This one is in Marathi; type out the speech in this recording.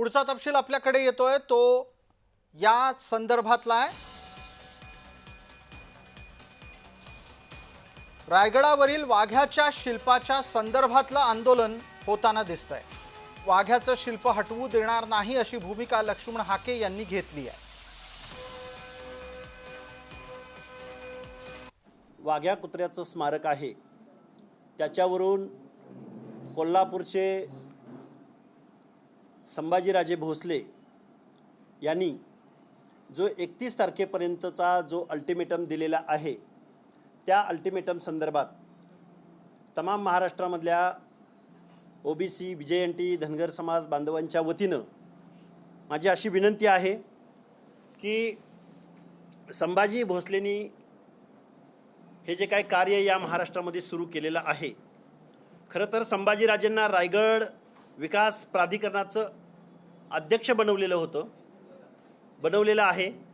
पुढचा तपशील आपल्याकडे येतोय तो या संदर्भातला आहे. रायगडावरील वाघ्याच्या शिल्पाच्या संदर्भातलं आंदोलन होताना दिसतंय. वाघ्याचं शिल्प हटवू देणार नाही अशी भूमिका लक्ष्मण हाके यांनी घेतली आहे. वाघ्या कुत्र्याचं स्मारक आहे. त्याच्यावरून कोल्हापूरचे संभाजीराजे भोसले यांनी जो एकतीस तारखेपर्यंतचा जो अल्टिमेटम दिलेला आहे त्या अल्टिमेटम संदर्भात तमाम महाराष्ट्रामधल्या O B C VJNT N T Dhangar समाज बांधवांच्या वतीनं माझी अशी विनंती आहे की संभाजी भोसलेनी हे जे काय कार्य या महाराष्ट्रामध्ये सुरू केलेलं आहे खरं तर संभाजीराजेंना रायगड विकास प्राधिकरणाचं अध्यक्ष बनवलेलं होतं. बनवलेलं आहे.